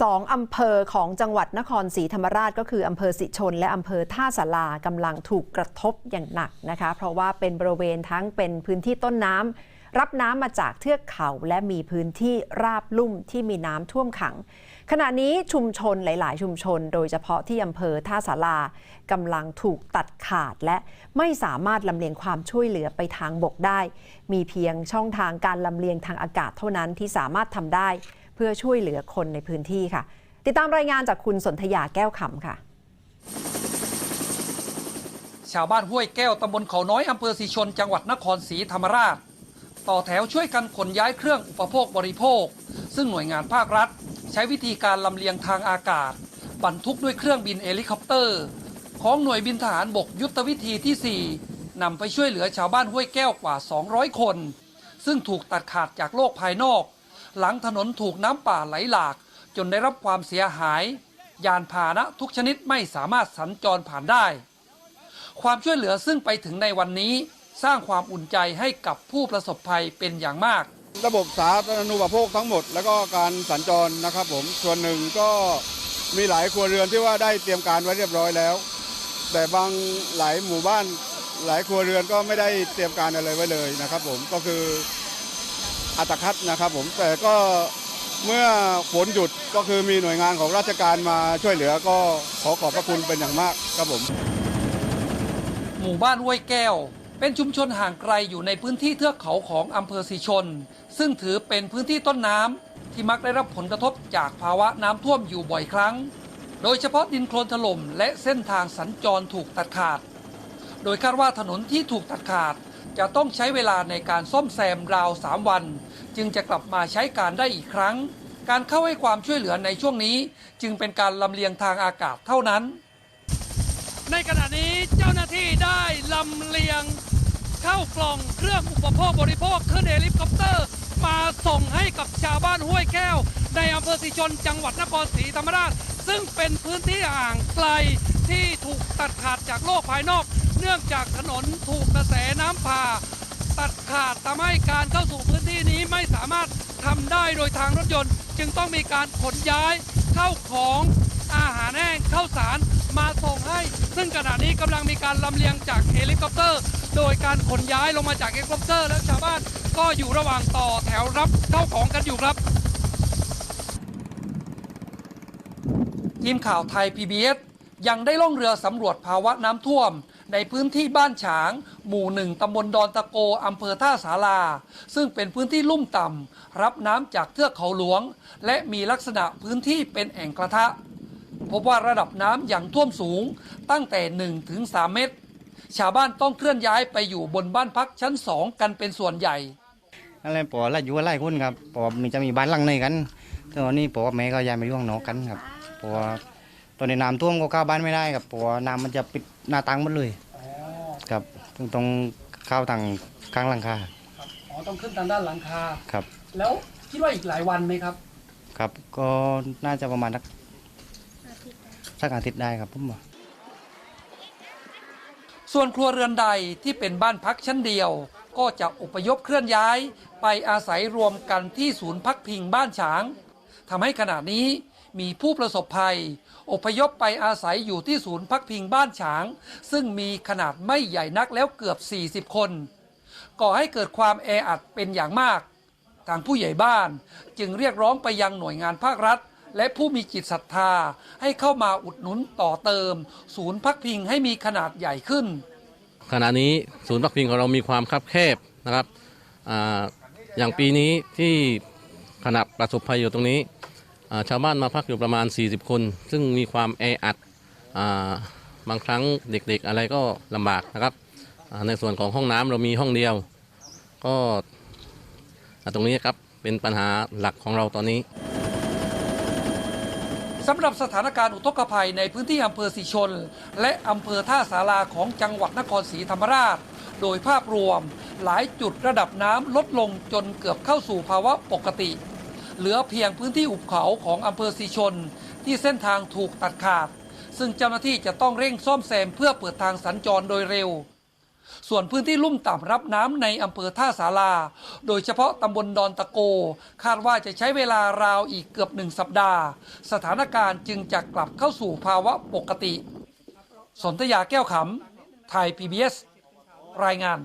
สองอำเภอของจังหวัดนครศรีธรรมราชก็คืออำเภอสิชน และอำเภอท่าสารากำลังถูกกระทบอย่างหนักนะคะ เพราะว่าเป็นบริเวณทั้งเป็นพื้นที่ต้นน้ำรับน้ำมาจากเทือกเขาและมีพื้นที่ราบลุ่มที่มีน้ำท่วมขัง ขณะนี้ชุมชนหลาย ๆ ชุมชน โดยเฉพาะที่อำเภอท่าสารากำลังถูกตัดขาดและไม่สามารถลำเลียงความช่วยเหลือไปทางบกได้ มีเพียงช่องทางการลำเลียงทางอากาศเท่านั้นที่สามารถทำได้ เพื่อช่วยเหลือคนในพื้นที่ค่ะ ติดตามรายงานจากคุณสนธยาแก้วขำค่ะ ชาวบ้านห้วยแก้วตำบลเขาน้อยอำเภอศรีชน จังหวัดนครศรีธรรมราช ต่อแถวช่วยกันขนย้ายเครื่องอุปโภคบริโภค ซึ่งหน่วยงานภาครัฐ ใช้วิธีการลำเลียงทางอากาศ บรรทุกด้วยเครื่องบินเฮลิคอปเตอร์ ของหน่วยบินทหารบกยุทธวิธีที่ 4นำไปช่วยเหลือชาวบ้านห้วยแก้วกว่า 200 คน ซึ่งถูกตัดขาดจากโลกภายนอก หลังถนนถูกน้ำป่าไหลหลาก จนได้รับความเสียหาย ยานพาหนะทุกชนิดไม่สามารถสัญจรผ่านได้ ความช่วยเหลือซึ่งไปถึงในวันนี้ สร้างความอุ่นใจให้กับผู้ประสบภัยเป็นอย่างมาก ระบบสาธารณูปโภคทั้งหมด แล้วก็การสัญจรนะครับผมส่วนหนึ่งก็มีหลายครัวเรือนที่ว่าได้เตรียมการไว้เรียบร้อยแล้ว แต่บางหลายหมู่บ้านหลายครัวเรือนก็ไม่ได้เตรียมการอะไรไว้เลยนะครับผมก็คือ อัตคัดนะครับผมแต่ก็เมื่อฝนหยุดก็คือมีหน่วยงานของราชการมาช่วยเหลือก็ขอขอบพระคุณเป็นอย่างมากครับผม หมู่บ้านห้วยแก้ว เป็นชุมชนห่างไกลอยู่ในพื้นที่เทือกเขาของอำเภอสีชน ซึ่งถือเป็นพื้นที่ต้นน้ำที่มักได้รับผลกระทบจากภาวะน้ำท่วมอยู่บ่อยครั้ง โดยเฉพาะดินโคลนถล่มและเส้นทางสัญจรถูกตัดขาด โดยคาดว่าถนนที่ถูกตัดขาด จะต้องใช้เวลาในการซ่อมแซมราว 3 วัน จึงจะกลับมาใช้การได้อีกครั้ง การเข้าให้ความช่วยเหลือในช่วงนี้ จึงเป็นการลำเลียงทางอากาศเท่านั้น ในขณะนี้เจ้าหน้าที่ได้ลำเลียงเข้ากล่องเครื่องอุปโภคบริโภคขึ้นเฮลิคอปเตอร์ มาส่งให้กับชาวบ้านห้วยแก้ว ในอำเภอสีชนจังหวัดนครศรีธรรมราช ซึ่งเป็นพื้นที่ห่างไกล ที่ถูกตัดขาดจากโลกภายนอก เนื่องจากถนนถูกกระแสน้ำผ่า ตัดขาดทำให้การเข้าสู่พื้นที่นี้ไม่สามารถทำได้โดยทางรถยนต์ จึงต้องมีการขนย้ายเข้าของอาหารแห้งข้าวสารมาส่งให้ ซึ่งขณะนี้กำลังมีการลำเลียงจากเฮลิคอปเตอร์ โดยการขนย้ายลงมาจากเฮลิคอปเตอร์และชาวบ้านก็อยู่ระหว่างต่อแถวรับเข้าของกันอยู่ครับทีมข่าวไทย PBS ยังได้ล่องเรือสำรวจภาวะน้ำท่วม ในพื้นที่บ้านฉาง หมู่หนึ่งตำบลดอนตะโกอำเภอท่าสารา ซึ่งเป็นพื้นที่ลุ่มต่ำรับน้ำจากเทือกเขาหลวง และมีลักษณะพื้นที่เป็นแอ่งกระทะ พบว่าระดับน้ำยังท่วมสูงตั้งแต่1ถึง3เมตร ชาวบ้านต้องเคลื่อนย้ายไปอยู่บนบ้านพักชั้น2กันเป็นส่วนใหญ่นั่นแหละปอละอยู่กันหลายคนครับปอมีจะมีบ้านหลังในกันตอนนี้ปอแม่ก็ย้ายมาอยู่ข้างนอกกันครับปอ ตอนในน้ำท่วมก็เข้าบ้านไม่ได้ครับปอน้ำมันจะปิดหน้าต่างหมดเลยครับต้องต้องเข้าทางข้างหลังคาอ๋อต้องขึ้นทางด้านหลังคา ครับ แล้วคิดว่าอีกหลายวันไหมครับ ครับก็น่าจะประมาณสักสักอาทิตย์ได้ครับผมว่า ส่วนครัวเรือนใดที่เป็นบ้านพักชั้นเดียว ก็จะอพยพเคลื่อนย้าย ไปอาศัยรวมกันที่ศูนย์พักพิงบ้านฉางทำให้ขณะนี้ มีผู้ประสบภัย อพยพไปอาศัยอยู่ที่ศูนย์พักพิงบ้านฉาง ซึ่งมีขนาดไม่ใหญ่นักแล้วเกือบ 40 คน ก่อให้เกิดความแออัดเป็นอย่างมาก ทางผู้ใหญ่บ้านจึงเรียกร้องไปยังหน่วยงานภาครัฐ และผู้มีจิตศรัทธาให้เข้ามาอุดหนุนต่อเติม ศูนย์พักพิงให้มีขนาดใหญ่ขึ้น ขณะนี้ศูนย์พักพิงของเรามีความคับแคบนะครับออย่างปีนี้ที่ขณะประสบภัยอยู่ตรงนี้ ชาวบ้านมาพักอยู่ประมาณ 40 คน ซึ่งมีความแออัดบางครั้งเด็กๆอะไรก็ลำบากนะครับ ในส่วนของห้องน้ำเรามีห้องเดียว ก็ตรงนี้ครับเป็นปัญหาหลักของเราตอนนี้สำหรับสถานการณ์อุทกภัยในพื้นที่อำเภอสีชน และอำเภอท่าสาราของจังหวัดนครศรีธรรมราช โดยภาพรวมหลายจุดระดับน้ำลดลงจนเกือบเข้าสู่ภาวะปกติ เหลือเพียงพื้นที่อุบเขาของอำเภอสีชน ที่เส้นทางถูกตัดขาด ซึ่งเจ้าหน้าที่จะต้องเร่งซ่อมแซมเพื่อเปิดทางสัญจรโดยเร็ว ส่วนพื้นที่ลุ่มต่ำรับน้ำในอำเภอท่าสารา โดยเฉพาะตำบลดอนตะโก คาดว่าจะใช้เวลาราวอีกเกือบหนึ่งสัปดาห์ สถานการณ์จึงจะกลับเข้าสู่ภาวะปกติ สนธยาแก้วขำไทย PBS รายงาน